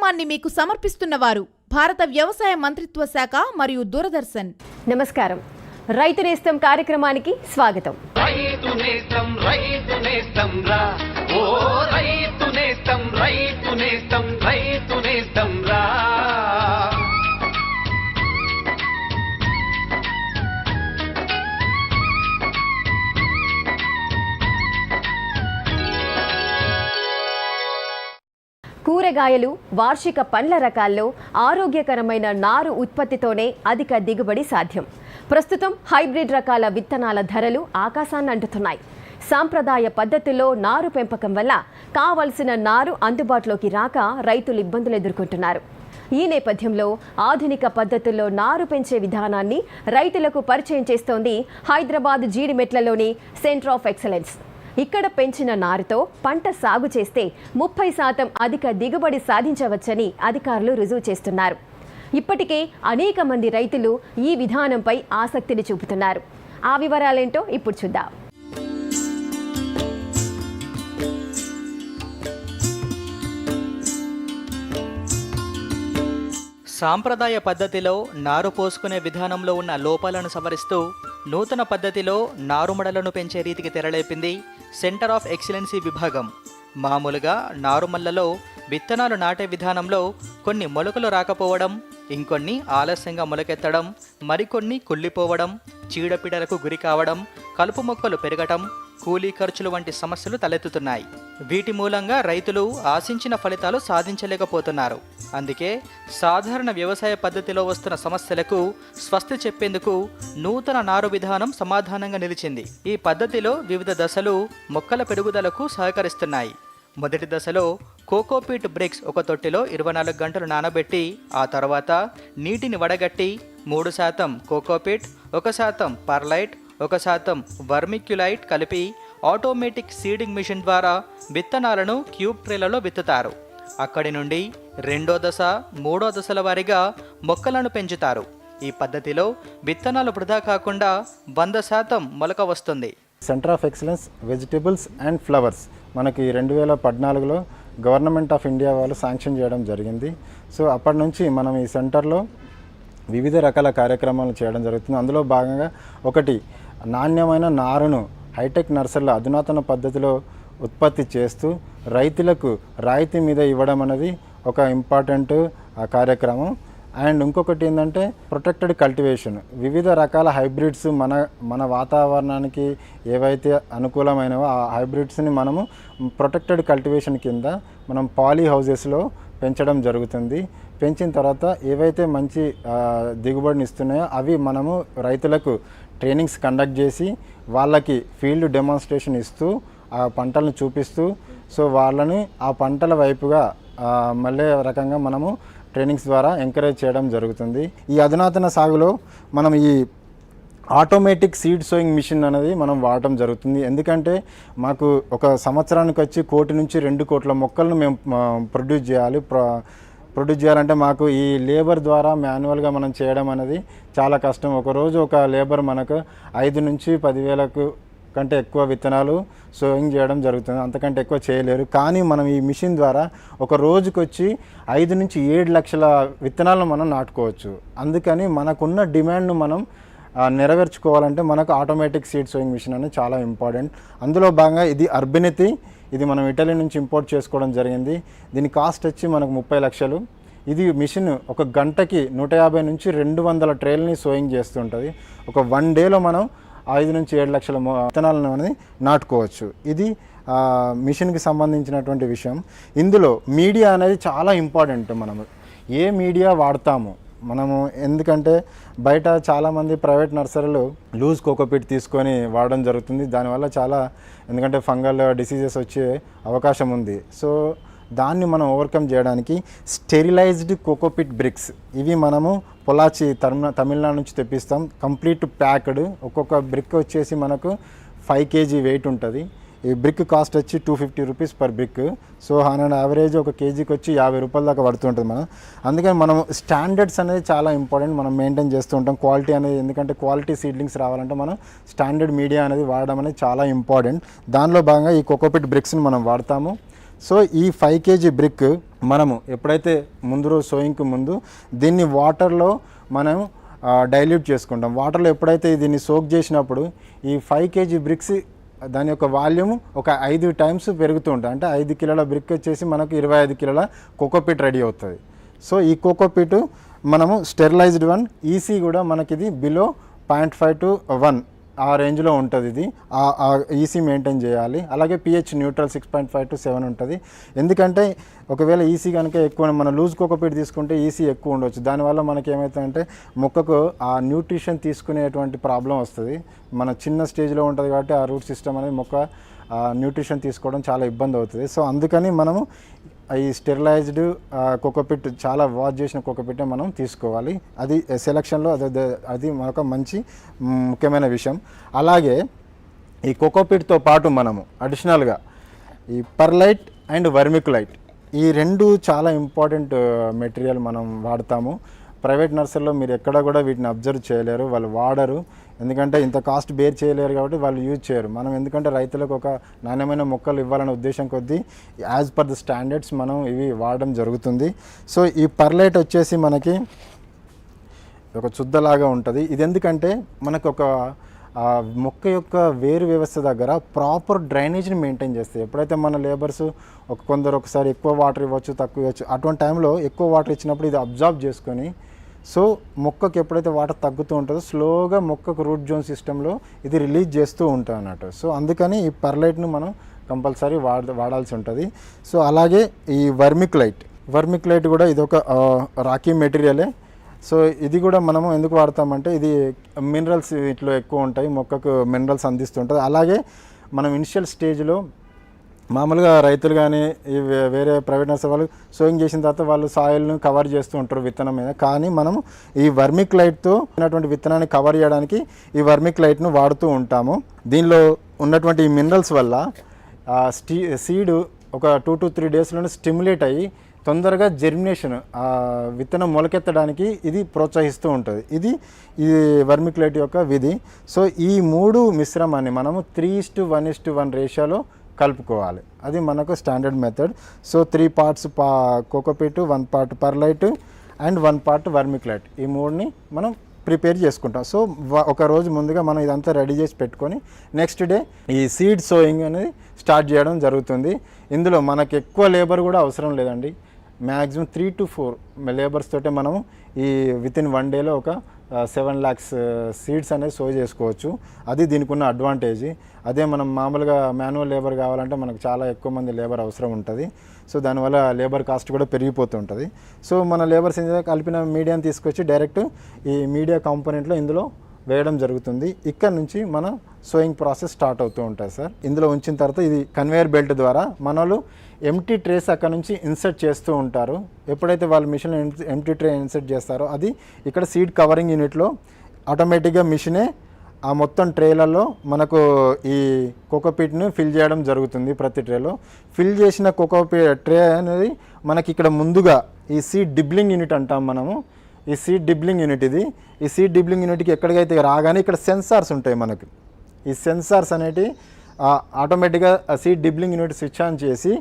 కార్యక్రమాన్ని మీకు సమర్పిస్తున్న వారు భారత వ్యవసాయ మంత్రిత్వ శాఖ మరియు దూరదర్శన్. నమస్కారం. రైతు నేస్తం కార్యక్రమానికి స్వాగతం. రైతు నేస్తం రైతు నేస్తం రా. ఓ రైతు నేస్తం రైతు నేస్తం రైతు నేస్తం రా. కూరగాయలు వార్షిక పండ్ల రకాల్లో ఆరోగ్యకరమైన నారు ఉత్పత్తితోనే అధిక దిగుబడి సాధ్యం. ప్రస్తుతం హైబ్రిడ్ రకాల విత్తనాల ధరలు ఆకాశాన్ని అంటుతున్నాయి. సాంప్రదాయ పద్ధతుల్లో నారు పెంపకం వల్ల కావలసిన నారు అందుబాటులోకి రాక రైతులు ఇబ్బందులు ఎదుర్కొంటున్నారు. ఈ నేపథ్యంలో ఆధునిక పద్ధతుల్లో నారు పెంచే విధానాన్ని రైతులకు పరిచయం చేస్తోంది హైదరాబాద్ జీడిమెట్లలోని సెంటర్ ఆఫ్ ఎక్సలెన్స్. ఇక్కడ పెంచిన నారుతో పంట సాగు చేస్తే ముప్పై శాతం అధిక దిగుబడి సాధించవచ్చని అధికారులు రుజువు చేస్తున్నారు. ఇప్పటికే అనేక మంది రైతులు ఈ విధానంపై ఆసక్తిని చూపుతున్నారు. ఆ వివరాలేంటో ఇప్పుడు చూద్దాం. సాంప్రదాయ పద్ధతిలో నారు పోసుకునే విధానంలో ఉన్న లోపాలను సవరిస్తూ నూతన పద్ధతిలో నారుమడలను పెంచే రీతికి తెరలేపింది సెంటర్ ఆఫ్ ఎక్సలెన్సీ విభాగం. మామూలుగా నారుమల్లలో విత్తనాలు నాటే విధానంలో కొన్ని మొలకలు రాకపోవడం ఇంకొన్ని ఆలస్యంగా మొలకెత్తడం మరికొన్ని కుళ్ళిపోవడం చీడపీడలకు గురి కావడం కలుపు మొక్కలు పెరగటం కూలీ ఖర్చులు వంటి సమస్యలు తలెత్తుతున్నాయి. వీటి మూలంగా రైతులు ఆశించిన ఫలితాలు సాధించలేకపోతున్నారు. అందుకే సాధారణ వ్యవసాయ పద్ధతిలో వస్తున్న సమస్యలకు స్వస్తి చెప్పేందుకు నూతన నారు విధానం సమాధానంగా నిలిచింది. ఈ పద్ధతిలో వివిధ దశలు మొక్కల పెరుగుదలకు సహకరిస్తున్నాయి. మొదటి దశలో కోకోపీట్ బ్రిక్స్ ఒక తొట్టిలో ఇరవై నాలుగు గంటలు నానబెట్టి ఆ తర్వాత నీటిని వడగట్టి మూడు శాతం కోకోపీట్ ఒక శాతం పర్లైట్ ఒక శాతం వర్మిక్యులైట్ కలిపి ఆటోమేటిక్ సీడింగ్ మిషన్ ద్వారా విత్తనాలను క్యూబ్ ట్రేలలో విత్తుతారు. అక్కడి నుండి రెండో దశ మూడో దశల వారీగా మొక్కలను పెంచుతారు. ఈ పద్ధతిలో విత్తనాలు వృధా కాకుండా వంద శాతం మొలక వస్తుంది. Centre of excellence vegetables and flowers మనకి రెండు వేల పద్నాలుగులో గవర్నమెంట్ ఆఫ్ ఇండియా వాళ్ళు శాంక్షన్ చేయడం జరిగింది. సో అప్పటి నుంచి మనం ఈ సెంటర్లో వివిధ రకాల కార్యక్రమాలు చేయడం జరుగుతుంది. అందులో భాగంగా ఒకటి నాణ్యమైన నారును హైటెక్ నర్సరీల అధునాతన పద్ధతిలో ఉత్పత్తి చేస్తూ రైతులకు రాయితీ మీద ఇవ్వడం అనేది ఒక ఇంపార్టెంట్ కార్యక్రమం. అండ్ ఇంకొకటి ఏంటంటే ప్రొటెక్టెడ్ కల్టివేషన్. వివిధ రకాల హైబ్రిడ్స్ మన మన వాతావరణానికి ఏవైతే అనుకూలమైనవో ఆ హైబ్రిడ్స్ని మనము ప్రొటెక్టెడ్ కల్టివేషన్ కింద మనం పాలీ హౌజెస్లో పెంచడం జరుగుతుంది. పెంచిన తర్వాత ఏవైతే మంచి దిగుబడిని ఇస్తున్నాయో అవి మనము రైతులకు ట్రైనింగ్స్ కండక్ట్ చేసి వాళ్ళకి ఫీల్డ్ డెమాన్స్ట్రేషన్ ఇస్తూ ఆ పంటలను చూపిస్తూ సో వాళ్ళని ఆ పంటల వైపుగా మళ్ళీ రకంగా మనము ట్రైనింగ్స్ ద్వారా ఎంకరేజ్ చేయడం జరుగుతుంది. ఈ అధునాతన సాగులో మనం ఈ ఆటోమేటిక్ సీడ్ సోయింగ్ మిషన్ అనేది మనం వాడటం జరుగుతుంది. ఎందుకంటే మాకు ఒక సంవత్సరానికి వచ్చి కోటి నుంచి రెండు కోట్ల మొక్కలను మేము ప్రొడ్యూస్ చేయాలి. ప్రొడ్యూస్ చేయాలంటే మాకు ఈ లేబర్ ద్వారా మాన్యువల్గా మనం చేయడం అనేది చాలా కష్టం. ఒక రోజు ఒక లేబర్ మనకు ఐదు నుంచి పదివేలకు కంటే ఎక్కువ విత్తనాలు సోయింగ్ చేయడం జరుగుతుంది. అంతకంటే ఎక్కువ చేయలేరు. కానీ మనం ఈ మిషన్ ద్వారా ఒక రోజుకి వచ్చి ఐదు నుంచి ఏడు లక్షల విత్తనాలను మనం నాటుకోవచ్చు. అందుకని మనకున్న డిమాండ్ను మనం నెరవేర్చుకోవాలంటే మనకు ఆటోమేటిక్ సీడ్ సోయింగ్ మిషన్ అనేది చాలా ఇంపార్టెంట్. అందులో భాగంగా ఇది అర్బినితి. ఇది మనం ఇటలీ నుంచి ఇంపోర్ట్ చేసుకోవడం జరిగింది. దీని కాస్ట్ వచ్చి మనకు ముప్పై లక్షలు. ఇది మిషన్ ఒక గంటకి నూట యాభై నుంచి రెండు వందల ట్రేల్ని సోయింగ్ చేస్తుంటుంది. ఒక వన్ డేలో మనం ఐదు నుంచి ఏడు లక్షల విత్తనాలను అనేది నాటుకోవచ్చు. ఇది మిషన్కి సంబంధించినటువంటి విషయం. ఇందులో మీడియా అనేది చాలా ఇంపార్టెంట్ మనము ఏ మీడియా వాడతాము? మనము ఎందుకంటే బయట చాలామంది ప్రైవేట్ నర్సరీలు లూజ్ కోకోపీట్ తీసుకొని వాడడం జరుగుతుంది. దానివల్ల చాలా ఎందుకంటే ఫంగల్ డిసీజెస్ వచ్చే అవకాశం ఉంది. సో దాన్ని మనం ఓవర్కమ్ చేయడానికి స్టెరిలైజ్డ్ కోకోపిట్ బ్రిక్స్ ఇవి మనము పొలాచి తమిళనాడు నుంచి తెప్పిస్తాం. కంప్లీట్ ప్యాక్డ్ ఒక్కొక్క బ్రిక్ వచ్చేసి మనకు ఫైవ్ కేజీ వెయిట్ ఉంటుంది. ఈ బ్రిక్ కాస్ట్ వచ్చి two fifty rupees per brick so on and average ఒక కేజీకి వచ్చి యాభై రూపాయల దాకా పడుతుంటుంది మనం. అందుకని మనం స్టాండర్డ్స్ అనేది చాలా ఇంపార్టెంట్ మనం మెయింటైన్ చేస్తూ ఉంటాం. క్వాలిటీ అనేది ఎందుకంటే క్వాలిటీ సీడ్లింగ్స్ రావాలంటే మనం స్టాండర్డ్ మీడియా అనేది వాడడం అనేది చాలా ఇంపార్టెంట్ దానిలో భాగంగా ఈ కోకోపిట్ బ్రిక్స్ని మనం వాడతాము. సో ఈ ఫైవ్ కేజీ బ్రిక్ మనము ఎప్పుడైతే ముందు రోజు సోయింగ్కి ముందు దీన్ని వాటర్లో మనం డైల్యూట్ చేసుకుంటాం. వాటర్లో ఎప్పుడైతే దీన్ని సోక్ చేసినప్పుడు ఈ ఫైవ్ కేజీ బ్రిక్స్ దాని యొక్క వాల్యూమ్ ఒక ఐదు టైమ్స్ పెరుగుతూ ఉంటుంది అంటే ఐదు కిలోల బ్రిక్ వచ్చేసి మనకు ఇరవై ఐదు కిలోల కోకోపీట్ రెడీ అవుతుంది. సో ఈ కోకోపీట్ మనము స్టెరిలైజ్డ్ వన్ ఈసీ కూడా మనకి ఇది below point five to one. ఆ రేంజ్లో ఉంటుంది ఇది. ఆ ఈసీ మెయింటైన్ చేయాలి. అలాగే pH neutral six point five to seven ఉంటుంది. ఎందుకంటే ఒకవేళ ఈసీ కనుక ఎక్కువ మన లూజ్ కోకోపీట్ తీసుకుంటే ఈసీ ఎక్కువ ఉండొచ్చు. దానివల్ల మనకి ఏమవుతుందంటే మొక్కకు ఆ న్యూట్రిషన్ తీసుకునేటువంటి ప్రాబ్లం వస్తుంది. మన చిన్న స్టేజ్లో ఉంటుంది కాబట్టి ఆ రూట్ సిస్టమ్ అనేది మొక్క న్యూట్రిషన్ తీసుకోవడం చాలా ఇబ్బంది అవుతుంది. సో అందుకని మనము ఈ స్టెరిలైజ్డ్ కోకోపిట్ చాలా వాష్ చేసిన కోకోపిట్టే మనం తీసుకోవాలి. అది సెలక్షన్లో అది అది- అది మంచి ముఖ్యమైన విషయం. అలాగే ఈ కోకోపిట్తో పాటు మనము అడిషనల్గా ఈ పర్లైట్ అండ్ వర్మికులైట్ ఈ రెండు చాలా ఇంపార్టెంట్ మెటీరియల్ మనం వాడతాము. ప్రైవేట్ నర్సరీలో మీరు ఎక్కడ కూడా వీటిని అబ్జర్వ్ చేయలేరు. వాళ్ళు వాడరు. ఎందుకంటే ఇంత కాస్ట్ బేర్ చేయలేరు కాబట్టి వాళ్ళు యూజ్ చేయరు. మనం ఎందుకంటే రైతులకు ఒక నాణ్యమైన మొక్కలు ఇవ్వాలనే ఉద్దేశం కొద్దీ యాజ్ పర్ ద స్టాండర్డ్స్ మనం ఇవి వాడడం జరుగుతుంది. సో ఈ పర్లైట్ వచ్చేసి మనకి ఒక చుద్దలాగా ఉంటుంది. ఇది ఎందుకంటే మనకు ఒక మొక్క యొక్క వేరు వ్యవస్థ దగ్గర ప్రాపర్ డ్రైనేజ్ని మెయింటైన్ చేస్తాయి ఎప్పుడైతే మన లేబర్స్ ఒక కొందరు ఒకసారి ఎక్కువ వాటర్ ఇవ్వచ్చు తక్కువ ఇవ్వచ్చు అటువంటి టైంలో ఎక్కువ వాటర్ ఇచ్చినప్పుడు ఇది అబ్జార్బ్ చేసుకొని సో మొక్కకి ఎప్పుడైతే వాటర్ తగ్గుతూ ఉంటుందో స్లోగా మొక్కకు రూట్ జోన్ సిస్టంలో ఇది రిలీజ్ చేస్తూ ఉంటాం అన్నట్టు. సో అందుకని ఈ పర్లైట్ను మనం కంపల్సరీ వాడ వాడాల్సి ఉంటుంది. సో అలాగే ఈ వర్మిక్ లైట్ వర్మిక్ లైట్ కూడా ఇది ఒక రాకీ మెటీరియలే. సో ఇది కూడా మనము ఎందుకు వాడతామంటే ఇది మినరల్స్ ఇట్లో ఎక్కువ ఉంటాయి మొక్కకు మినరల్స్ అందిస్తుంటుంది అలాగే మనం ఇనిషియల్ స్టేజ్లో మామూలుగా రైతులు కానీ ఈ వే- వేరే ప్రైవేట్ నర్సరీ వాళ్ళు సోయింగ్ చేసిన తర్వాత వాళ్ళు సాయిల్ను కవర్ చేస్తూ ఉంటారు విత్తనం మీద. కానీ మనం ఈ వర్మిక్ లైట్తో ఉన్నటువంటి విత్తనాన్ని కవర్ చేయడానికి ఈ వర్మిక్ లైట్ను వాడుతూ ఉంటాము. దీనిలో ఉన్నటువంటి ఈ మినరల్స్ వల్ల ఆ స్టీ సీడ్ ఒక టూ టు త్రీ డేస్లోనే స్టిమ్యులేట్ అయ్యి తొందరగా జెర్మినేషన్ విత్తనం మొలకెత్తడానికి ఇది ప్రోత్సహిస్తూ ఉంటుంది. ఇది ఈ వర్మిక్లైట్ యొక్క విధి. సో ఈ మూడు మిశ్రమాన్ని మనము three is to one is to one రేషియోలో కలుపుకోవాలి. అది మనకు standard method so three parts పా cocopeat one part perlite and one part vermiculite ఈ మూడుని మనం ప్రిపేర్ చేసుకుంటాం. సో ఒక రోజు ముందుగా మనం ఇదంతా రెడీ చేసి పెట్టుకొని నెక్స్ట్ డే ఈ సీడ్ సోయింగ్ అనేది స్టార్ట్ చేయడం జరుగుతుంది. ఇందులో మనకు ఎక్కువ లేబర్ కూడా అవసరం లేదండి. Maximum three to four labours తోటే మనం ఈ విత్ ఇన్ వన్ డేలో ఒక సెవెన్ ల్యాక్స్ సీడ్స్ అనేది సో చేసుకోవచ్చు. అది దీనికి ఉన్న అడ్వాంటేజ్. అదే మనం మామూలుగా మాన్యువల్ లేబర్ కావాలంటే మనకు చాలా ఎక్కువ మంది లేబర్ అవసరం ఉంటుంది. సో దానివల్ల లేబర్ కాస్ట్ కూడా పెరిగిపోతుంటుంది సో మన లేబర్స్ కలిపిన మీడియాని తీసుకొచ్చి డైరెక్ట్ ఈ మీడియా కాంపోనెంట్లో ఇందులో వేయడం జరుగుతుంది. ఇక్కడ నుంచి మన సోయింగ్ ప్రాసెస్ స్టార్ట్ అవుతూ ఉంటుంది సార్. ఇందులో ఉంచిన తర్వాత ఇది కన్వేయర్ బెల్ట్ ద్వారా మనలు ఎంటీ ట్రేస్ అక్కడ నుంచి ఇన్సర్ట్ చేస్తూ ఉంటారు. ఎప్పుడైతే వాళ్ళు మిషన్ ఎంటీ ట్రే ఇన్సర్ట్ చేస్తారో అది ఇక్కడ సీడ్ కవరింగ్ యూనిట్లో ఆటోమేటిక్గా మిషనే ఆ మొత్తం ట్రేలలో మనకు ఈ కోకోపీట్ని ఫిల్ చేయడం జరుగుతుంది ప్రతి ట్రేలో ఫిల్ చేసిన కోకోపీ ట్రే అనేది మనకి ఇక్కడ ముందుగా ఈ సీడ్ డిబ్లింగ్ యూనిట్ అంటాం మనము. ఈ సీట్ డిబ్లింగ్ యూనిట్ ఇది. ఈ సీట్ డిబ్లింగ్ యూనిట్కి ఎక్కడికైతే రాగానే ఇక్కడ సెన్సార్స్ ఉంటాయి మనకి. ఈ సెన్సార్స్ అనేటి ఆటోమేటిక్గా seed dibbling unit switch on చేసి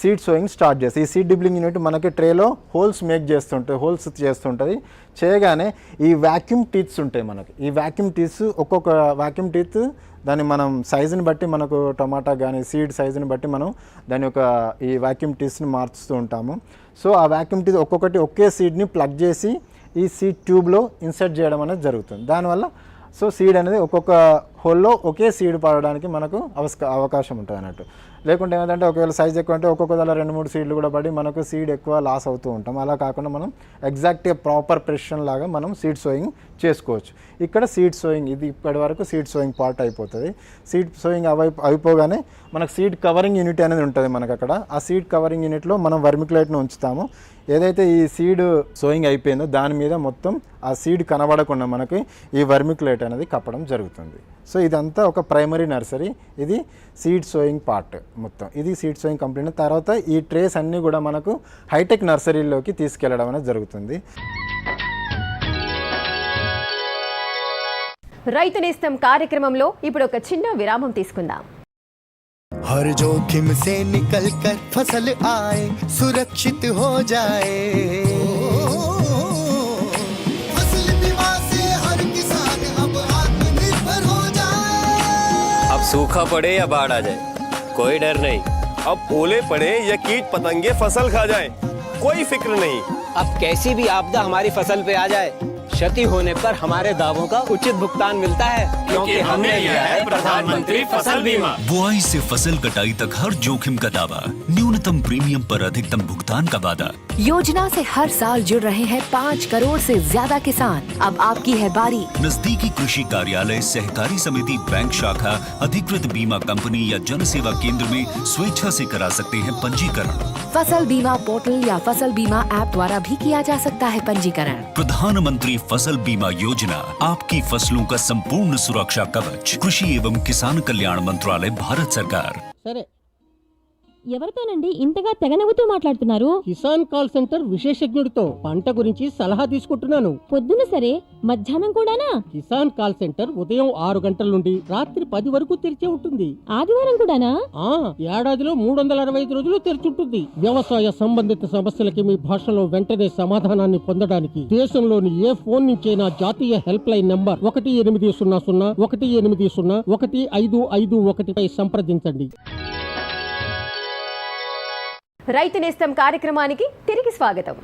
సీట్ సోయింగ్ స్టార్ట్ చేస్తాయి ఈ సీట్ డిబ్లింగ్ యూనిట్ మనకి ట్రేలో హోల్స్ మేక్ చేస్తుంటాయి హోల్స్ చేస్తుంటుంది. చేయగానే ఈ వాక్యూమ్ టీత్స్ ఉంటాయి మనకి. ఈ వ్యాక్యూమ్ టీత్స్ ఒక్కొక్క వాక్యూమ్ టీత్ దాన్ని మనం సైజుని బట్టి మనకు టమాటా కానీ సీడ్ సైజుని బట్టి మనం దాని యొక్క ఈ వ్యాక్యూమ్ టీత్స్ని మార్చుతూ ఉంటాము. సో ఆ వ్యాక్యూమ్ టీత్ ఒక్కొక్కటి ఒకే సీడ్ని ప్లగ్ చేసి ఈ సీడ్ ట్యూబ్లో ఇన్సర్ట్ చేయడం అనేది జరుగుతుంది. దానివల్ల సో సీడ్ అనేది ఒక్కొక్క హోల్లో ఒకే సీడ్ పడడానికి మనకు అవస్క అవకాశం ఉంటుంది అన్నట్టు. లేకుంటే ఏంటంటే ఒకవేళ సైజ్ ఎక్కువ అంటే ఒక్కొక్క దాని రెండు మూడు సీడ్లు కూడా పడి మనకు సీడ్ ఎక్కువ లాస్ అవుతూ ఉంటాం. అలా కాకుండా మనం ఎగ్జాక్ట్గా ప్రాపర్ ప్రెషన్ లాగా మనం సీడ్ సోయింగ్ చేసుకోవచ్చు. ఇక్కడ సీడ్ సోయింగ్ ఇది ఇప్పటి వరకు సీడ్ సోయింగ్ పార్ట్ అయిపోతుంది. సీడ్ సోయింగ్ అవి అయిపోగానే మనకు సీడ్ కవరింగ్ యూనిట్ అనేది ఉంటుంది మనకు అక్కడ. ఆ సీడ్ కవరింగ్ యూనిట్లో మనం వర్మిక్లైట్ను ఉంచుతాము. ఏదైతే ఈ సీడ్ సోయింగ్ అయిపోయిందో దాని మీద మొత్తం ఆ సీడ్ కనబడకుండా మనకి ఈ వర్మిక్లైట్ అనేది కప్పడం జరుగుతుంది. సో ఇదంతా ఒక ప్రైమరీ నర్సరీ ఇది సీడ్ సోయింగ్ పార్ట్ మొత్తం. ఇది సీడ్ సోయింగ్ కంప్లీట్ తర్వాత ఈ ట్రేస్ అన్నీ కూడా మనకు హైటెక్ నర్సరీలోకి తీసుకెళ్ళడం అనేది జరుగుతుంది. రైతు నేస్తం కార్యక్రమంలో ఇప్పుడు ఒక చిన్న విరామం తీసుకుందాం. हर जोखिम से निकल कर फ़सल आए सुरक्षित हो जाए। फ़सल बीमा से हर किसान अब आत्मनिर्भर हो जाए। अब सूखा पड़े या बाढ़ आ जाए कोई डर नहीं। अब ओले पड़े या कीट पतंगे फ़सल खा जाए कोई फ़िक्र नहीं। अब कैसी भी आपदा हमारी फ़सल पे आ जाए क्षति होने पर हमारे दावों का उचित भुगतान मिलता है क्योंकि हमने लिया है प्रधानमंत्री फ़सल बीमा। बुआई से फ़सल कटाई तक हर जोखिम का दावा न्यूनतम प्रीमियम पर अधिकतम भुगतान का वादा। योजना से हर साल जुड़ रहे हैं पाँच करोड़ से ज़्यादा किसान। अब आपकी है बारी। नजदीकी कृषि कार्यालय सहकारी समिति बैंक शाखा अधिकृत बीमा कंपनी या जन सेवा केंद्र में स्वेच्छा से करा सकते हैं पंजीकरण। फ़सल बीमा पोर्टल या फ़सल बीमा ऐप द्वारा भी किया जा सकता है पंजीकरण। प्रधानमंत्री फ़सल बीमा योजना, आपकी फ़सलों का संपूर्ण सुरक्षा कवच, कृषि एवं किसान कल्याण मंत्रालय, भारत सरकार। సరే ఎవరితోనండి ఇంతగా తెగనవ్వుతూ మాట్లాడుతున్నారు? కిసాన్ కాల్ సెంటర్ విశేషజ్ఞుడితో పంట గురించి సలహా తీసుకుంటున్నాను. పొద్దున సరే మధ్యాహ్నం కూడానా? కిసాన్ కాల్ సెంటర్ ఉదయం ఆరు గంటల నుండి రాత్రి పది వరకు తెరిచే ఉంటుంది. ఆదివారం కూడానా? ఆ ఏడాదిలో మూడు వందల అరవై ఐదు రోజులు తెరిచుంటుంది. వ్యవసాయ సంబంధిత సమస్యలకి మీ భాషలో వెంటనే సమాధానాన్ని పొందడానికి దేశంలోని ఏ ఫోన్ నుంచైనా జాతీయ హెల్ప్ లైన్ నంబర్ ఒకటి ఎనిమిది సున్నా సున్నా ఒకటి ఎనిమిది సున్నా ఒకటి ఐదు ఐదు ఒకటిపై సంప్రదించండి. రైతు నేస్తం కార్యక్రమానికి తిరిగి స్వాగతం.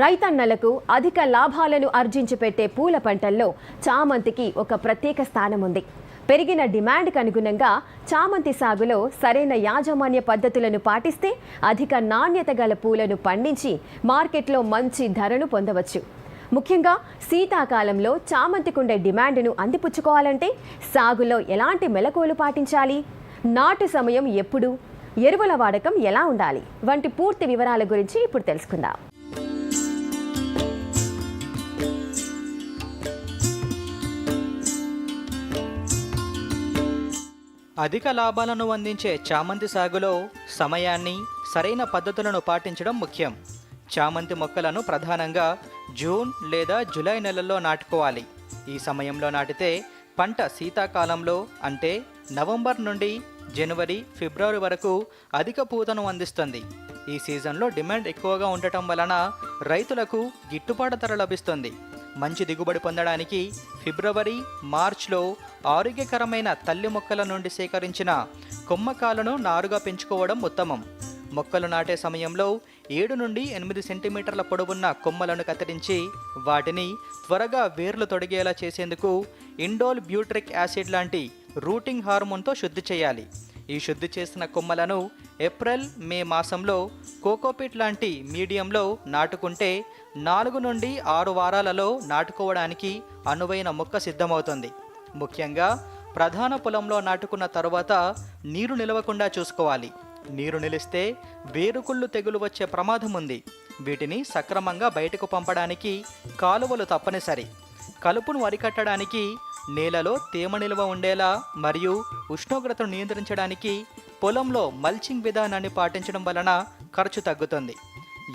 రైతన్నలకు అధిక లాభాలను ఆర్జించి పెట్టే పూల పంటల్లో చామంతికి ఒక ప్రత్యేక స్థానం ఉంది పెరిగిన డిమాండ్కు అనుగుణంగా చామంతి సాగులో సరైన యాజమాన్య పద్ధతులను పాటిస్తే అధిక నాణ్యత గల పూలను పండించి మార్కెట్లో మంచి ధరను పొందవచ్చు. ముఖ్యంగా శీతాకాలంలో చామంతికుండే డిమాండ్ను అందిపుచ్చుకోవాలంటే సాగులో ఎలాంటి మెలకువలు పాటించాలి? నాటు సమయం ఎప్పుడు? ఎరువుల వాడకం ఎలా ఉండాలి? వంటి పూర్తి వివరాల గురించి ఇప్పుడు తెలుసుకుందాం. అధిక లాభాలను అందించే చామంతి సాగులో సమయాన్ని సరైన పద్ధతులను పాటించడం ముఖ్యం. చామంతి మొక్కలను ప్రధానంగా జూన్ లేదా జూలై నెలల్లో నాటుకోవాలి. ఈ సమయంలో నాటితే పంట శీతాకాలంలో అంటే నవంబర్ నుండి జనవరి ఫిబ్రవరి వరకు అధిక పూతను అందిస్తుంది. ఈ సీజన్లో డిమాండ్ ఎక్కువగా ఉండటం వలన రైతులకు గిట్టుబాటు ధర లభిస్తుంది. మంచి దిగుబడి పొందడానికి ఫిబ్రవరి మార్చ్లో ఆరోగ్యకరమైన తల్లి మొక్కల నుండి సేకరించిన కొమ్మకాలను నారుగా పెంచుకోవడం ఉత్తమం. మొక్కలు నాటే సమయంలో ఏడు నుండి ఎనిమిది సెంటీమీటర్ల పొడవున్న కొమ్మలను కత్తిరించి వాటిని త్వరగా వేర్లు తొడిగేలా చేసేందుకు ఇండోల్ బ్యూట్రిక్ యాసిడ్ లాంటి రూటింగ్ హార్మోన్తో శుద్ధి చేయాలి. ఈ శుద్ధి చేసిన కొమ్మలను ఏప్రిల్ మే మాసంలో కోకోపిట్ లాంటి మీడియంలో నాటుకుంటే నాలుగు నుండి ఆరు వారాలలో నాటుకోవడానికి అనువైన మొక్క సిద్ధమవుతుంది. ముఖ్యంగా ప్రధాన పొలంలో నాటుకున్న తరువాత నీరు నిలవకుండా చూసుకోవాలి. నీరు నిలిస్తే వేరుకుళ్ళు తెగులు వచ్చే ప్రమాదం ఉంది. వీటిని సక్రమంగా బయటకు పంపడానికి కాలువలు తప్పనిసరి. కలుపును అరికట్టడానికి నేలలో తేమ నిల్వ ఉండేలా మరియు ఉష్ణోగ్రతను నియంత్రించడానికి పొలంలో మల్చింగ్ విధానాన్ని పాటించడం వలన ఖర్చు తగ్గుతుంది.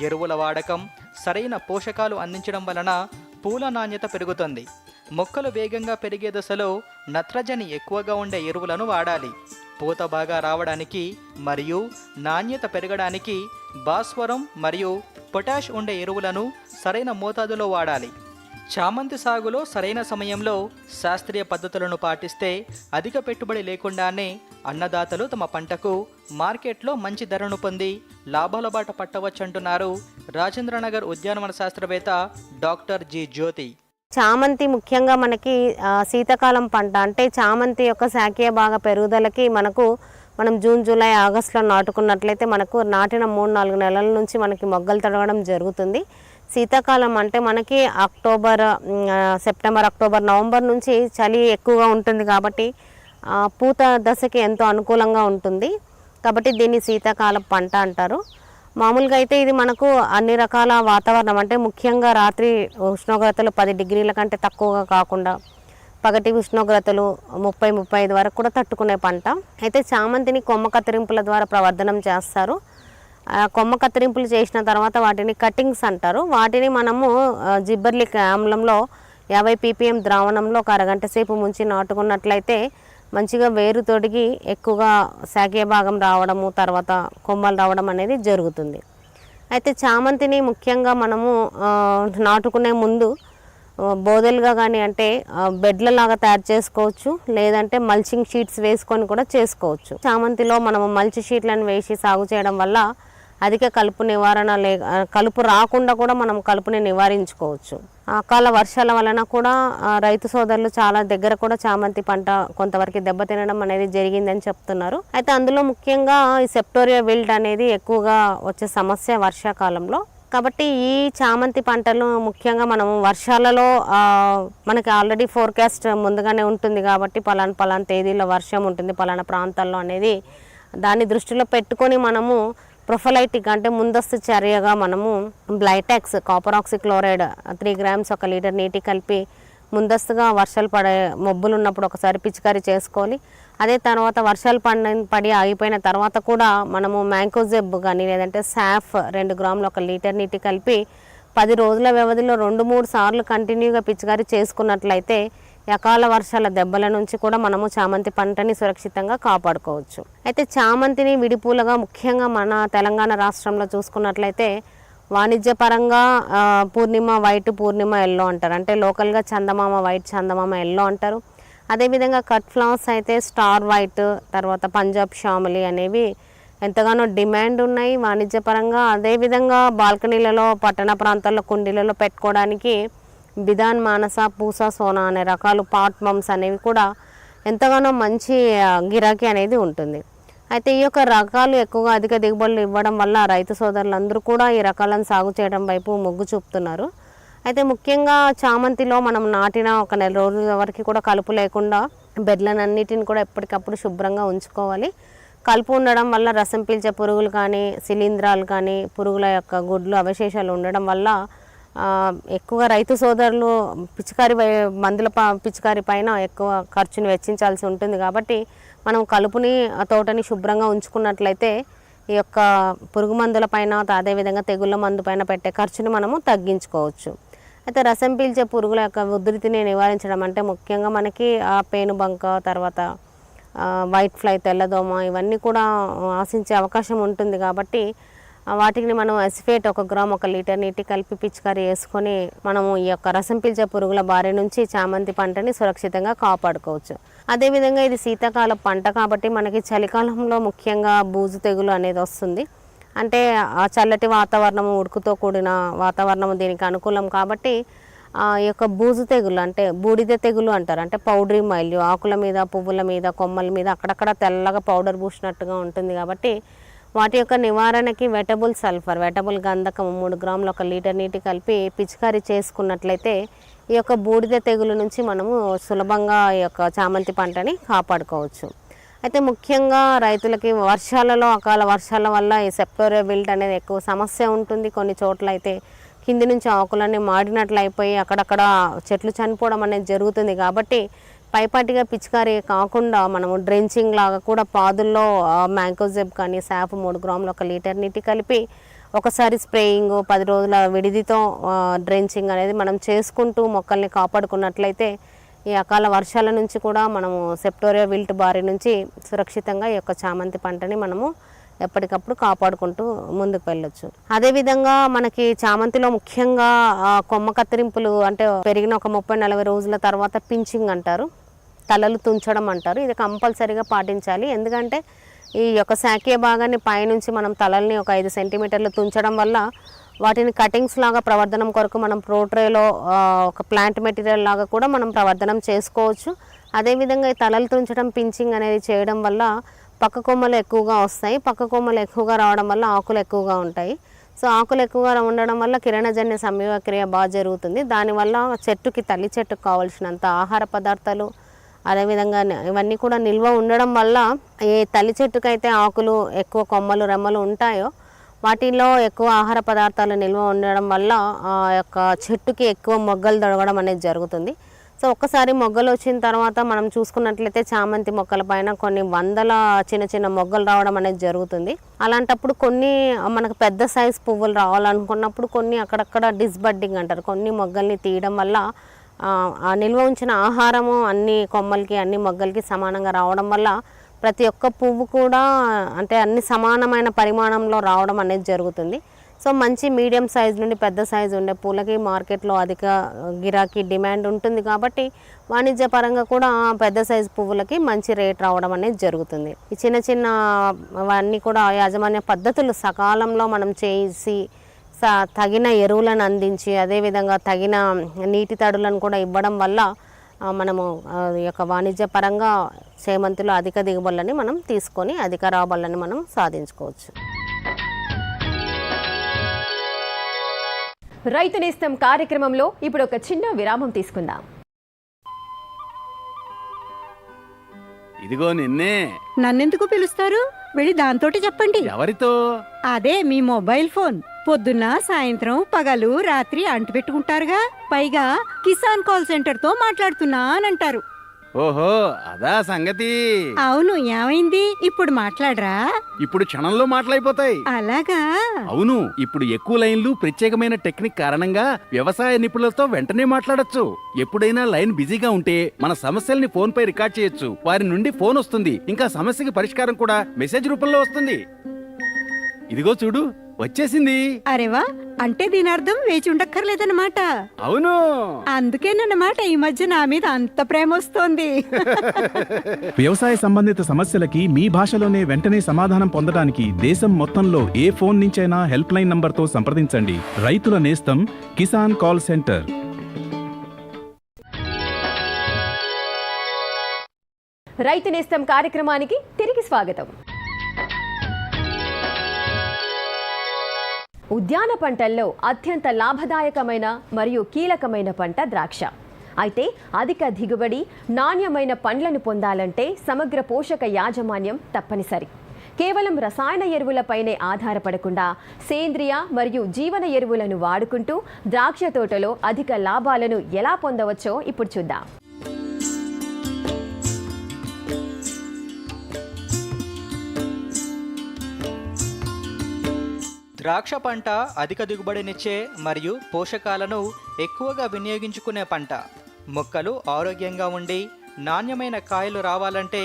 ఎరువుల వాడకం సరైన పోషకాలు అందించడం వలన పూల నాణ్యత పెరుగుతుంది. మొక్కలు వేగంగా పెరిగే దశలో నత్రజని ఎక్కువగా ఉండే ఎరువులను వాడాలి. పూత బాగా రావడానికి మరియు నాణ్యత పెరగడానికి భాస్వరం మరియు పొటాష్ ఉండే ఎరువులను సరైన మోతాదులో వాడాలి. చామంతి సాగులో సరైన సమయంలో శాస్త్రీయ పద్ధతులను పాటిస్తే అధిక పెట్టుబడి లేకుండానే అన్నదాతలు తమ పంటకు మార్కెట్లో మంచి ధరను పొంది లాభాల బాట పట్టవచ్చంటున్నారు రాజేంద్రనగర్ ఉద్యానవన శాస్త్రవేత్త డాక్టర్ జి జ్యోతి. చామంతి ముఖ్యంగా మనకి శీతాకాలం పంట అంటే చామంతి యొక్క శాఖీయ భాగ పెరుగుదలకి మనకు మనం జూన్ జూలై ఆగస్టులో నాటుకున్నట్లయితే మనకు నాటిన మూడు నాలుగు నెలల నుంచి మనకి మొగ్గలు తడవడం జరుగుతుంది. శీతాకాలం అంటే మనకి అక్టోబర్ సెప్టెంబర్ అక్టోబర్ నవంబర్ నుంచి చలి ఎక్కువగా ఉంటుంది కాబట్టి పూత దశకి ఎంతో అనుకూలంగా ఉంటుంది. కాబట్టి దీన్ని శీతాకాల పంట అంటారు. మామూలుగా అయితే ఇది మనకు అన్ని రకాల వాతావరణం అంటే ముఖ్యంగా రాత్రి ఉష్ణోగ్రతలు పది డిగ్రీల కంటే తక్కువగా కాకుండా పగటి ఉష్ణోగ్రతలు ముప్పై ముప్పై ఐదు వరకు కూడా తట్టుకునే పంట. అయితే చామంతిని కొమ్మ కత్తిరింపుల ద్వారా ప్రవర్ధనం చేస్తారు. కొమ్మ కత్తిరింపులు చేసిన తర్వాత వాటిని కటింగ్స్ అంటారు. వాటిని మనము జిబ్బర్లిక్ ఆమ్లంలో యాభై పీపీఎం ద్రావణంలో ఒక అరగంట సేపు ముంచి నాటుకున్నట్లయితే మంచిగా వేరు తొడిగి ఎక్కువగా శాఖీయ భాగం రావడము తర్వాత కొమ్మలు రావడం అనేది జరుగుతుంది. అయితే చామంతిని ముఖ్యంగా మనము నాటుకునే ముందు బోదెలుగా కానీ అంటే బెడ్లలాగా తయారు చేసుకోవచ్చు. లేదంటే మల్చింగ్ షీట్స్ వేసుకొని కూడా చేసుకోవచ్చు. చామంతిలో మనము మల్చి షీట్లను వేసి సాగు చేయడం వల్ల అధిక కలుపు నివారణ లే కలుపు రాకుండా కూడా మనం కలుపుని నివారించుకోవచ్చు. అకాల వర్షాల వలన కూడా రైతు సోదరులు చాలా దగ్గర కూడా చామంతి పంట కొంతవరకు దెబ్బతినడం అనేది జరిగిందని చెప్తున్నారు. అయితే అందులో ముఖ్యంగా ఈ సెప్టోరియా విల్ట్ అనేది ఎక్కువగా వచ్చే సమస్య వర్షాకాలంలో. కాబట్టి ఈ చామంతి పంటలు ముఖ్యంగా మనము వర్షాలలో మనకి ఆల్రెడీ ఫోర్కాస్ట్ ముందుగానే ఉంటుంది కాబట్టి పలానా పలానా తేదీలో వర్షం ఉంటుంది పలానా ప్రాంతాల్లో అనేది దాన్ని దృష్టిలో పెట్టుకొని మనము ప్రొఫలైటిక్ అంటే ముందస్తు చర్యగా మనము Blitox copper oxychloride three grams ఒక లీటర్ నీటి కలిపి ముందస్తుగా వర్షాలు పడే మబ్బులు ఉన్నప్పుడు ఒకసారి పిచికారీ చేసుకోవాలి. అదే తర్వాత వర్షాలు పడి పడి ఆగిపోయిన తర్వాత కూడా మనము మ్యాంకోజెబ్ కానీ లేదంటే సాఫ్ రెండు గ్రాములు ఒక లీటర్ నీటి కలిపి పది రోజుల వ్యవధిలో రెండు మూడు సార్లు కంటిన్యూగా పిచికారీ చేసుకున్నట్లయితే అకాల వర్షాల దెబ్బల నుంచి కూడా మనము చామంతి పంటని సురక్షితంగా కాపాడుకోవచ్చు. అయితే చామంతిని విడిపూలగా ముఖ్యంగా మన తెలంగాణ రాష్ట్రంలో చూసుకున్నట్లయితే వాణిజ్యపరంగా పూర్ణిమ వైట్ పూర్ణిమ ఎల్లో అంటారు. అంటే లోకల్గా చందమామ వైట్ చందమామ ఎల్లో అంటారు. అదేవిధంగా కట్ ఫ్లవర్స్ అయితే స్టార్ వైట్ తర్వాత పంజాబ్ షామలి అనేవి ఎంతగానో డిమాండ్ ఉన్నాయి వాణిజ్యపరంగా. అదేవిధంగా బాల్కనీలలో పట్టణ ప్రాంతాల్లో కుండీలలో పెట్టుకోవడానికి బిదాన్ మానస పూస సోనా అనే రకాలు పాట్ మమ్స్ అనేవి కూడా ఎంతగానో మంచి గిరాకీ అనేది ఉంటుంది. అయితే ఈ యొక్క రకాలు ఎక్కువగా అధిక దిగుబడులు ఇవ్వడం వల్ల రైతు సోదరులందరూ కూడా ఈ రకాలను సాగు చేయడం వైపు మొగ్గు చూపుతున్నారు. అయితే ముఖ్యంగా చామంతిలో మనం నాటిన ఒక నెల రోజుల వరకు కూడా కలుపు లేకుండా బెడ్లనన్నిటిని కూడా ఎప్పటికప్పుడు శుభ్రంగా ఉంచుకోవాలి. కలుపు ఉండడం వల్ల రసం పీల్చే పురుగులు కానీ శిలీంధ్రాలు కానీ పురుగుల యొక్క గుడ్లు అవశేషాలు ఉండడం వల్ల ఎక్కువ ఎక్కువగా రైతు సోదరులు పిచికారి మందుల ప- పిచికారి పైన ఎక్కువ ఖర్చుని వెచ్చించాల్సి ఉంటుంది కాబట్టి మనం కలుపుని ఆ తోటని శుభ్రంగా ఉంచుకున్నట్లయితే ఈ యొక్క పురుగు మందుల పైన అదేవిధంగా తెగుళ్ళ మందు పైన పెట్టే ఖర్చుని మనము తగ్గించుకోవచ్చు. అయితే రసం పీల్చే పురుగుల యొక్క ఉధృతిని నివారించడం అంటే ముఖ్యంగా మనకి ఆ పేనుబంక తర్వాత వైట్ ఫ్లై తెల్లదోమ ఇవన్నీ కూడా ఆశించే అవకాశం ఉంటుంది కాబట్టి వాటిని మనం ఎసిఫేట్ ఒక గ్రామ్ ఒక లీటర్ నీటి కలిపి పిచికారీ వేసుకొని మనము ఈ యొక్క రసం పీల్చే పురుగుల బారి నుంచి చామంతి పంటని సురక్షితంగా కాపాడుకోవచ్చు. అదేవిధంగా ఇది శీతాకాల పంట కాబట్టి మనకి చలికాలంలో ముఖ్యంగా బూజు తెగులు అనేది వస్తుంది. అంటే ఆ చల్లటి వాతావరణం ఉడుకుతో కూడిన వాతావరణం దీనికి అనుకూలం కాబట్టి ఆ యొక్క బూజు తెగులు అంటే బూడిద తెగులు అంటారు. అంటే పౌడరీ మైల్యూ ఆకుల మీద పువ్వుల మీద కొమ్మల మీద అక్కడక్కడ తెల్లగా పౌడర్ పూసినట్టుగా ఉంటుంది కాబట్టి వాటి యొక్క నివారణకి వెటబుల్ సల్ఫర్ వెటబుల్ గంధకం మూడు గ్రాములు ఒక లీటర్ నీటి కలిపి పిచికారీ చేసుకున్నట్లయితే ఈ యొక్క బూడిద తెగులు నుంచి మనము సులభంగా ఈ యొక్క చామంతి పంటని కాపాడుకోవచ్చు. అయితే ముఖ్యంగా రైతులకి వర్షాలలో అకాల వర్షాల వల్ల ఈ సెప్టోరియా బిల్ట్ అనేది ఎక్కువ సమస్య ఉంటుంది. కొన్ని చోట్ల అయితే కింది నుంచి ఆకులన్నీ మాడినట్లు అయిపోయి అక్కడక్కడ చెట్లు చనిపోవడం అనేది జరుగుతుంది. కాబట్టి పైపాటిగా పిచికారీ కాకుండా మనము డ్రెంచింగ్ లాగా కూడా పాదుల్లో మ్యాంకోజెబ్ కానీ సాఫ్ మూడు గ్రాములు ఒక లీటర్ నీటి కలిపి ఒకసారి స్ప్రేయింగ్ పది రోజుల విడిదితో డ్రెంచింగ్ అనేది మనం చేసుకుంటూ మొక్కల్ని కాపాడుకున్నట్లయితే ఈ అకాల వర్షాల నుంచి కూడా మనము సెప్టోరియా విల్ట్ బారి నుంచి సురక్షితంగా ఈ యొక్క చామంతి పంటని మనము ఎప్పటికప్పుడు కాపాడుకుంటూ ముందుకు వెళ్ళొచ్చు. అదేవిధంగా మనకి చామంతిలో ముఖ్యంగా కొమ్మ కత్తిరింపులు అంటే పెరిగిన ఒక ముప్పై నలభై రోజుల తర్వాత పించింగ్ అంటారు. తలలు తుంచడం అంటారు. ఇది కంపల్సరీగా పాటించాలి. ఎందుకంటే ఈ యొక్క శాఖీయ భాగాన్ని పైనుంచి మనం తలల్ని ఒక ఐదు సెంటీమీటర్లు తుంచడం వల్ల వాటిని కటింగ్స్ లాగా ప్రవర్ధనం కొరకు మనం ప్రోట్రేలో ఒక ప్లాంట్ మెటీరియల్ లాగా కూడా మనం ప్రవర్ధనం చేసుకోవచ్చు. అదేవిధంగా ఈ తలలు తుంచడం పించింగ్ అనేది చేయడం వల్ల పక్క కొమ్మలు ఎక్కువగా వస్తాయి. పక్క కొమ్మలు ఎక్కువగా రావడం వల్ల ఆకులు ఎక్కువగా ఉంటాయి. సో ఆకులు ఎక్కువగా ఉండడం వల్ల కిరణజన్య సంయోగక్రియ బాగా జరుగుతుంది. దానివల్ల చెట్టుకి తల్లి చెట్టుకు కావలసినంత ఆహార పదార్థాలు అదేవిధంగా ఇవన్నీ కూడా నిల్వ ఉండడం వల్ల ఏ తల్లి చెట్టుకైతే ఆకులు ఎక్కువ కొమ్మలు రెమ్మలు ఉంటాయో వాటిలో ఎక్కువ ఆహార పదార్థాలు నిల్వ ఉండడం వల్ల ఆ యొక్క చెట్టుకి ఎక్కువ మొగ్గలు దొరకడం అనేది జరుగుతుంది. సో ఒక్కసారి మొగ్గలు వచ్చిన తర్వాత మనం చూసుకున్నట్లయితే చామంతి మొక్కల పైన కొన్ని వందల చిన్న చిన్న మొగ్గలు రావడం అనేది జరుగుతుంది. అలాంటప్పుడు కొన్ని మనకు పెద్ద సైజ్ పువ్వులు రావాలనుకున్నప్పుడు కొన్ని అక్కడక్కడ డిస్బడ్డింగ్ అంటారు. కొన్ని మొగ్గల్ని తీయడం వల్ల నిల్వ ఉంచిన ఆహారము అన్ని కొమ్మలకి అన్ని మొగ్గలకి సమానంగా రావడం వల్ల ప్రతి ఒక్క పువ్వు కూడా అంటే అన్ని సమానమైన పరిమాణంలో రావడం అనేది జరుగుతుంది. సో మంచి మీడియం సైజ్ నుండి పెద్ద సైజు ఉండే పూలకి మార్కెట్లో అధిక గిరాకీ డిమాండ్ ఉంటుంది కాబట్టి వాణిజ్యపరంగా కూడా పెద్ద సైజు పువ్వులకి మంచి రేట్ రావడం అనేది జరుగుతుంది. ఈ చిన్న చిన్న అవన్నీ కూడా యాజమాన్య పద్ధతులు సకాలంలో మనం చేసి తగిన ఎరువులను అందించి అదేవిధంగా తగిన నీటి తడులను కూడా ఇవ్వడం వల్ల మనము ఈ యొక్క వాణిజ్యపరంగా సేమంతులు అధిక దిగుబడులని మనం తీసుకొని అధిక రాబడులని మనం సాధించుకోవచ్చు. రైతు నేస్తం కార్యక్రమంలో ఇప్పుడు ఒక చిన్న విరామం తీసుకుందాం. ఇదిగో నిన్నే. నన్నెందుకు పిలుస్తారు? వెళ్ళి దాంతోటి చెప్పండి. ఎవరితో? అదే మీ మొబైల్ ఫోన్. పొద్దున్న సాయంత్రం పగలు రాత్రి అంటు పెట్టుకుంటారుగా. పైగా కిసాన్ కాల్ సెంటర్తో మాట్లాడుతున్నా అని అంటారు ఓహో అదా సంగతి. అవును ఏమైంది? ఇప్పుడు మాట్లాడరా? ఇప్పుడు క్షణంలో మాటలైపోతాయి అలాగా? అవును ఇప్పుడు ఎక్కువ లైన్లు ప్రత్యేకమైన టెక్నిక్ కారణంగా వ్యవసాయ నిపుణులతో వెంటనే మాట్లాడొచ్చు. ఎప్పుడైనా లైన్ బిజీగా ఉంటే మన సమస్యల్ని ఫోన్ పై రికార్డ్ చేయొచ్చు. వారి నుండి ఫోన్ వస్తుంది. ఇంకా సమస్యకి పరిష్కారం కూడా మెసేజ్ రూపంలో వస్తుంది. ఇదిగో చూడు వచ్చేసింది. అరేవా అంటే దీని అర్థం వేచి ఉండక్కర్లేదన్నమాట. అవును. అందుకేనన్నమాట ఈ మధ్య నా మీద అంత ప్రేమ వస్తోంది వ్యవసాయ సంబంధిత సమస్యలకి మీ భాషలోనే వెంటనే సమాధానం పొందడానికి దేశం మొత్తంలో ఏ ఫోన్ నుంచైనా హెల్ప్ లైన్ నంబర్తో సంప్రదించండి. రైతుల నేస్తం కిసాన్ కాల్ సెంటర్. రైతు నేస్తం కార్యక్రమానికి తిరిగి స్వాగతం. ఉద్యాన పంటల్లో అత్యంత లాభదాయకమైన మరియు కీలకమైన పంట ద్రాక్ష. అయితే అధిక దిగుబడి నాణ్యమైన పండ్లను పొందాలంటే సమగ్ర పోషక యాజమాన్యం తప్పనిసరి. కేవలం రసాయన ఎరువులపైనే ఆధారపడకుండా సేంద్రియ మరియు జీవన ఎరువులను వాడుకుంటూ ద్రాక్ష తోటలో అధిక లాభాలను ఎలా పొందవచ్చో ఇప్పుడు చూద్దాం. ద్రాక్ష పంట అధిక దిగుబడినిచ్చే మరియు పోషకాలను ఎక్కువగా వినియోగించుకునే పంట. మొక్కలు ఆరోగ్యంగా ఉండి నాణ్యమైన కాయలు రావాలంటే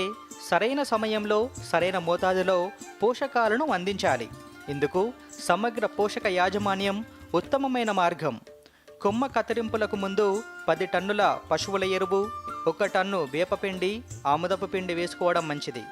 సరైన సమయంలో సరైన మోతాదులో పోషకాలను అందించాలి. ఇందుకు సమగ్ర పోషక యాజమాన్యం ఉత్తమమైన మార్గం. కొమ్మ కత్తిరింపులకు ముందు పది టన్నుల పశువుల ఎరువు ఒక టన్ను వేపపిండి ఆముదపు పిండి వేసుకోవడం మంచిది.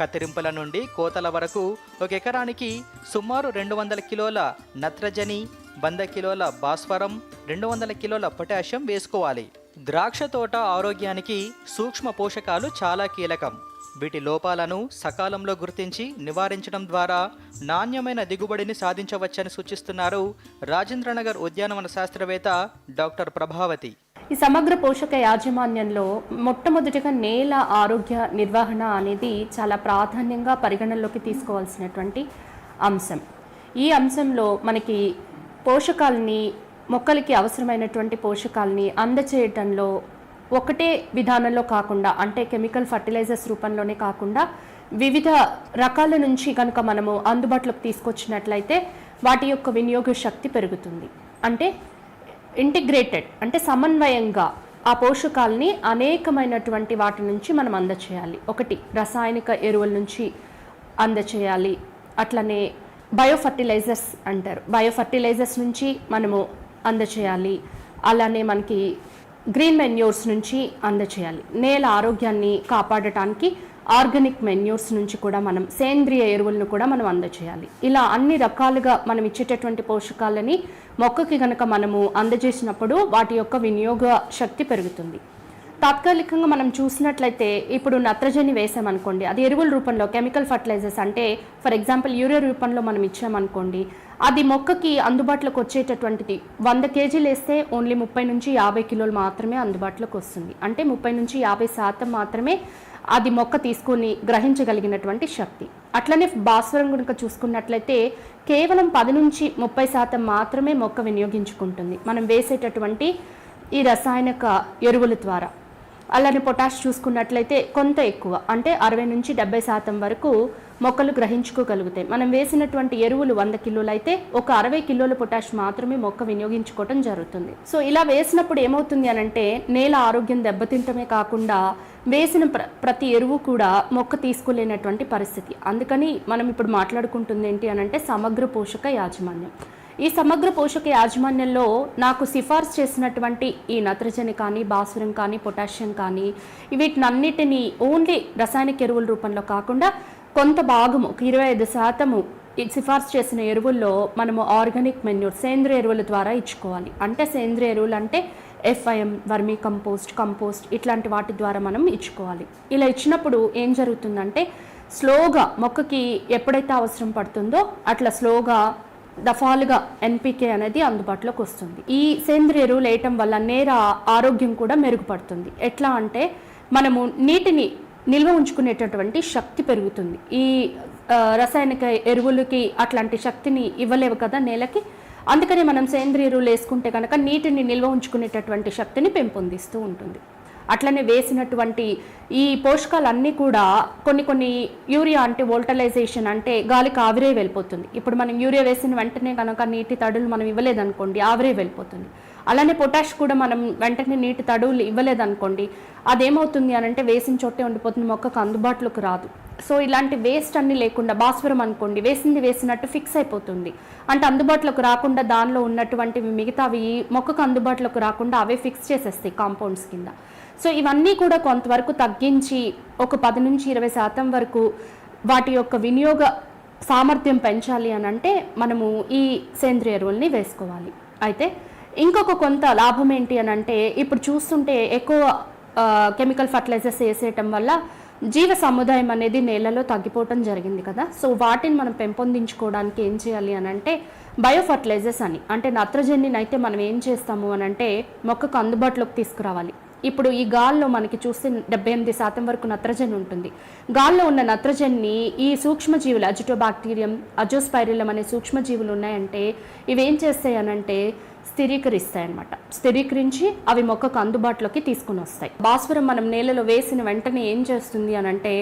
కత్తిరింపుల నుండి కోతల వరకు ఒక ఎకరానికి సుమారు రెండు వందల కిలోల నత్రజని వంద కిలోల భాస్వరం రెండు వందల కిలోల పొటాషియం వేసుకోవాలి. ద్రాక్ష తోట ఆరోగ్యానికి సూక్ష్మ పోషకాలు చాలా కీలకం. వీటి లోపాలను సకాలంలో గుర్తించి నివారించడం ద్వారా నాణ్యమైన దిగుబడిని సాధించవచ్చని సూచిస్తున్నారు రాజేంద్రనగర్ ఉద్యానవన శాస్త్రవేత్త డాక్టర్ ప్రభావతి. ఈ సమగ్ర పోషక యాజమాన్యంలో మొట్టమొదటిగా నేల ఆరోగ్య నిర్వహణ అనేది చాలా ప్రాధాన్యంగా పరిగణనలోకి తీసుకోవాల్సినటువంటి అంశం. ఈ అంశంలో మనకి పోషకాలని మొక్కలకి అవసరమైనటువంటి పోషకాలని అందచేయటంలో ఒకటే విధానంలో కాకుండా అంటే కెమికల్ ఫర్టిలైజర్స్ రూపంలోనే కాకుండా వివిధ రకాల నుంచి కనుక మనము అందుబాటులోకి తీసుకొచ్చినట్లయితే వాటి యొక్క వినియోగ శక్తి పెరుగుతుంది. అంటే ఇంటిగ్రేటెడ్ అంటే సమన్వయంగా ఆ పోషకాలని అనేకమైనటువంటి వాటి నుంచి మనం అందచేయాలి. ఒకటి రసాయనిక ఎరువుల నుంచి అందచేయాలి. అట్లనే బయోఫర్టిలైజర్స్ అంటారు. బయోఫర్టిలైజర్స్ నుంచి మనము అందచేయాలి. అలానే మనకి గ్రీన్ మెన్యూర్స్ నుంచి అందచేయాలి. నేల ఆరోగ్యాన్ని కాపాడటానికి ఆర్గానిక్ మెన్యూర్స్ నుంచి కూడా మనం సేంద్రియ ఎరువులను కూడా మనం అందచేయాలి. ఇలా అన్ని రకాలుగా మనం ఇచ్చేటటువంటి పోషకాలని మొక్కకి గనక మనము అందజేసినప్పుడు వాటి యొక్క వినియోగ శక్తి పెరుగుతుంది. తాత్కాలికంగా మనం చూసినట్లయితే ఇప్పుడు నత్రజని వేసామనుకోండి అది ఎరువుల రూపంలో కెమికల్ ఫర్టిలైజర్స్ అంటే ఫర్ ఎగ్జాంపుల్ యూరియా రూపంలో మనం ఇచ్చామనుకోండి అది మొక్కకి అందుబాటులోకి వచ్చేటటువంటిది. వంద కేజీలు వేస్తే ఓన్లీ ముప్పై నుంచి యాభై కిలోలు మాత్రమే అందుబాటులోకి వస్తుంది. అంటే ముప్పై నుంచి యాభై శాతం మాత్రమే అది మొక్క తీసుకొని గ్రహించగలిగినటువంటి శక్తి. అట్లనే భాస్వరం కనుక చూసుకున్నట్లయితే కేవలం పది నుంచి ముప్పై శాతం మాత్రమే మొక్క వినియోగించుకుంటుంది. మనం వేసేటటువంటి ఈ రసాయనిక ఎరువుల ద్వారా. అలానే పొటాష్ చూసుకున్నట్లయితే కొంత ఎక్కువ అంటే అరవై నుంచి డెబ్బై శాతం వరకు మొక్కలు గ్రహించుకోగలుగుతాయి. మనం వేసినటువంటి ఎరువులు వంద కిలోలు అయితే ఒక అరవై కిలోల పొటాష్ మాత్రమే మొక్క వినియోగించుకోవడం జరుగుతుంది. సో ఇలా వేసినప్పుడు ఏమవుతుంది అనంటే నేల ఆరోగ్యం దెబ్బతింటమే కాకుండా వేసిన ప్ర ప్రతి ఎరువు కూడా మొక్క తీసుకోలేనటువంటి పరిస్థితి. అందుకని మనం ఇప్పుడు మాట్లాడుకుంటుంది ఏంటి అనంటే సమగ్ర పోషక యాజమాన్యం. ఈ సమగ్ర పోషక యాజమాన్యంలో నాకు సిఫార్సు చేసినటువంటి ఈ నత్రజని కానీ భాస్వరం కానీ పొటాషియం కానీ వీటినన్నిటినీ ఓన్లీ రసాయనిక ఎరువుల రూపంలో కాకుండా కొంత భాగము ఇరవై ఐదు శాతము ఈ సిఫార్సు చేసిన ఎరువుల్లో మనము ఆర్గానిక్ మెన్యూర్ సేంద్రియ ఎరువుల ద్వారా ఇచ్చుకోవాలి. అంటే సేంద్రియ ఎరువులు అంటే ఎఫ్ఐఎం వర్మీ కంపోస్ట్ కంపోస్ట్ ఇట్లాంటి వాటి ద్వారా మనం ఇచ్చుకోవాలి. ఇలా ఇచ్చినప్పుడు ఏం జరుగుతుందంటే స్లోగా మొక్కకి ఎప్పుడైతే అవసరం పడుతుందో అట్లా స్లోగా దఫాలుగా ఎన్పికే అనేది అందుబాటులోకి వస్తుంది. ఈ సేంద్రియ ఎరువులు వేయటం వల్ల నేర ఆరోగ్యం కూడా మెరుగుపడుతుంది. ఎట్లా అంటే మనము నీటిని నిల్వ ఉంచుకునేటటువంటి శక్తి పెరుగుతుంది. ఈ రసాయనిక ఎరువులకి అట్లాంటి శక్తిని ఇవ్వలేవు కదా నేలకి. అందుకని మనం సేంద్రియ ఎరువులు వేసుకుంటే కనుక నీటిని నిల్వ ఉంచుకునేటటువంటి శక్తిని పెంపొందిస్తూ ఉంటుంది. అట్లనే వేసినటువంటి ఈ పోషకాలన్నీ కూడా కొన్ని కొన్ని యూరియా అంటే వోల్టలైజేషన్ అంటే గాలికి ఆవిరే వెళ్ళిపోతుంది. ఇప్పుడు మనం యూరియా వేసిన వెంటనే కనుక నీటి తడులు మనం ఇవ్వలేదనుకోండి ఆవిరే వెళ్ళిపోతుంది. అలానే పొటాష్ కూడా మనం వెంటనే నీటి తడువులు ఇవ్వలేదనుకోండి అదేమవుతుంది అని అంటే వేసిన చోటే ఉండిపోతుంది మొక్కకు అందుబాటులోకి రాదు. సో ఇలాంటి వేస్ట్ అన్ని లేకుండా భాస్వరం అనుకోండి వేసింది వేసినట్టు ఫిక్స్ అయిపోతుంది. అంటే అందుబాటులోకి రాకుండా దానిలో ఉన్నటువంటి మిగతావి మొక్కకు అందుబాటులోకి రాకుండా అవే ఫిక్స్ చేసేస్తాయి కాంపౌండ్స్ కింద. సో ఇవన్నీ కూడా కొంతవరకు తగ్గించి ఒక పది నుంచి ఇరవై శాతం వరకు వాటి యొక్క వినియోగ సామర్థ్యం పెంచాలి అని అంటే మనము ఈ సేంద్రియ ఎరువుల్ని వేసుకోవాలి. అయితే ఇంకొక కొంత లాభం ఏంటి అని అంటే ఇప్పుడు చూస్తుంటే ఎక్కువ కెమికల్ ఫర్టిలైజర్స్ వేసేయటం వల్ల జీవ సముదాయం అనేది నేలలో తగ్గిపోవటం జరిగింది కదా. సో వాటిని మనం పెంపొందించుకోవడానికి ఏం చేయాలి అని అంటే బయో ఫర్టిలైజర్స్ అని అంటే నత్రజనిని అయితే మనం ఏం చేస్తాము అని అంటే మొక్కకు అందుబాటులోకి తీసుకురావాలి. ఇప్పుడు ఈ గాల్లో మనకి చూస్తే డెబ్బై ఎనిమిది శాతం వరకు నత్రజని ఉంటుంది. గాల్లో ఉన్న నత్రజన్ని ఈ సూక్ష్మజీవులు అజిటోబాక్టీరియం అజోస్పైరిలం అనే సూక్ష్మజీవులు ఉన్నాయంటే ఇవి ఏం చేస్తాయి అనంటే స్థిరీకరిస్తాయి అన్నమాట. స్థిరీకరించి అవి మొక్కకు అందుబాటులోకి తీసుకుని వస్తాయి. భాస్వరం మనం నేలలో వేసిన వెంటనే ఏం చేస్తుంది అనంటే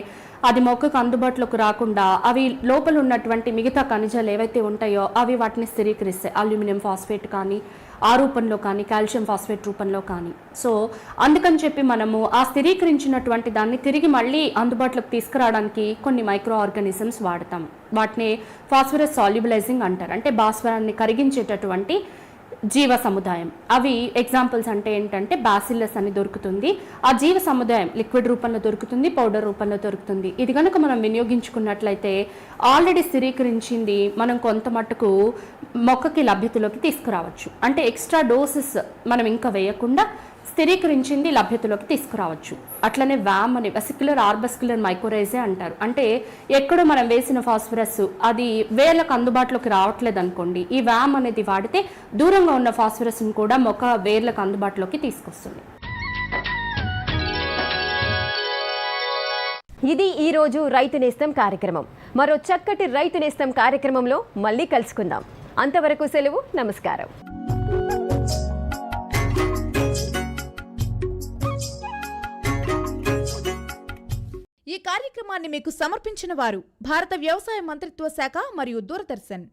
అది మొక్కకు అందుబాటులోకి రాకుండా అవి లోపల ఉన్నటువంటి మిగతా ఖనిజాలు ఏవైతే ఉంటాయో అవి వాటిని స్థిరీకరిస్తాయి. అల్యూమినియం ఫాస్ఫేట్ కానీ ఆ రూపంలో కానీ కాల్షియం ఫాస్ఫేట్ రూపంలో కానీ. సో అందుకని చెప్పి మనము ఆ స్థిరీకరించినటువంటి దాన్ని తిరిగి మళ్ళీ అందుబాటులోకి తీసుకురావడానికి కొన్ని మైక్రో ఆర్గానిజమ్స్ వాడతాం. వాటిని ఫాస్ఫరస్ సాల్యుబలైజింగ్ అంటారు. అంటే భాస్వరాన్ని కరిగించేటటువంటి జీవ సముదాయం. అవి ఎగ్జాంపుల్స్ అంటే ఏంటంటే బాసిల్లస్ అని దొరుకుతుంది. ఆ జీవ సముదాయం లిక్విడ్ రూపంలో దొరుకుతుంది పౌడర్ రూపంలో దొరుకుతుంది. ఇది కనుక మనం వినియోగించుకున్నట్లయితే ఆల్రెడీ స్థిరీకరించింది మనం కొంత మట్టుకు మొక్కకి లభ్యతలోకి తీసుకురావచ్చు. అంటే ఎక్స్ట్రా డోసెస్ మనం ఇంకా వేయకుండా స్థిరీకరించింది లభ్యతలోకి తీసుకురావచ్చు. అట్లనే వ్యామ్ అని వెసిక్యులర్ ఆర్బస్క్యులర్ మైక్రోరైజే అంటారు. అంటే ఎక్కడో మనం వేసిన ఫాస్ఫరస్ అది వేర్లకు అందుబాటులోకి రావట్లేదు అనుకోండి ఈ వ్యామ్ అనేది వాడితే దూరంగా ఉన్న ఫాస్ఫరస్ని కూడా మొక్క వేర్లకు అందుబాటులోకి తీసుకొస్తుంది. ఇది ఈరోజు రైతు నేస్తం కార్యక్రమం. మరో చక్కటి రైతు నేస్తం కార్యక్రమంలో మళ్ళీ కలుసుకుందాం. అంతవరకు సెలవు నమస్కారం. ఈ కార్యక్రమాన్ని మీకు సమర్పించిన వారు భారత వ్యవసాయ మంత్రిత్వ శాఖ మరియు దూరదర్శన్.